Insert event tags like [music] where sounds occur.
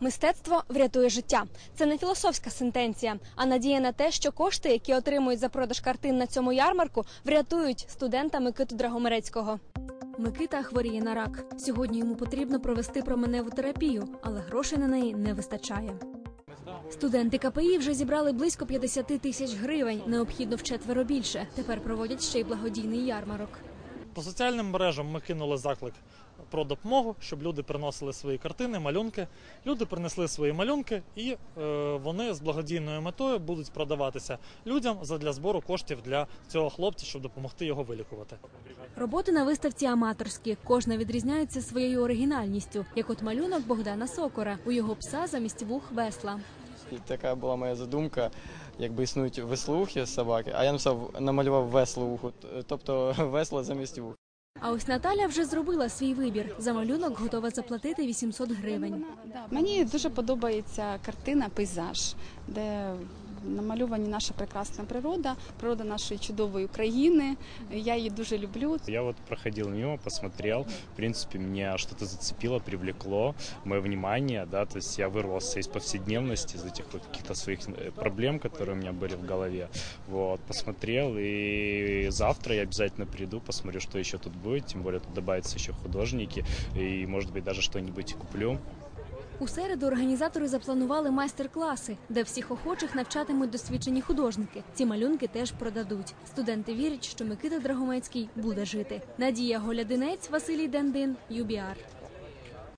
Мистецтво врятує життя. Це не філософська сентенція, а надія на те, що кошти, які отримують за продаж картин на цьому ярмарку, врятують студента Микиту Драгомерецького. Микита хворіє на рак. Сьогодні йому потрібно провести променеву терапію, але грошей на неї не вистачає. Студенти КПІ вже зібрали близько 50 тисяч гривень. Необхідно вчетверо більше. Тепер проводять ще й благодійний ярмарок. По соціальним мережам ми кинули заклик про допомогу, щоб люди приносили свої картини, малюнки. Люди принесли свої малюнки, і е, вони з благодійною метою будуть продаватися людям задля збору коштів для цього хлопця, щоб допомогти його вилікувати. Роботи на виставці аматорські. Кожна відрізняється своєю оригінальністю, як от малюнок Богдана Сокора. У його пса замість вух весла. І така була моя задумка, якби існують веслухи собаки, а я написав, намалював веслоуху, тобто [laughs] весло замість вух. А ось Наталя вже зробила свій вибір. За малюнок готова заплатити 800 гривень. Мені дуже подобається картина Пейзаж, де намальовані наша прекрасна природа, природа нашої чудової країни. Я її дуже люблю. Я вот проходил мимо, посмотрел, в принципе, меня что-то зацепило, привлекло мое внимание, да, то есть я вырвался из повседневности, из этих вот каких-то своих э, проблем, которые у меня были в голове, вот, посмотрел, и завтра я обязательно приду, посмотрю, что еще тут будет, тем более тут добавятся еще художники, и, может быть, даже что-нибудь куплю. У середу організатори запланували майстер-класи, де всіх охочих навчатимуть досвідчені художники. Ці малюнки теж продадуть. Студенти вірять, що Микита Драгомецький буде жити. Надія Голядинець, Василій Дендин, ЮБІАР.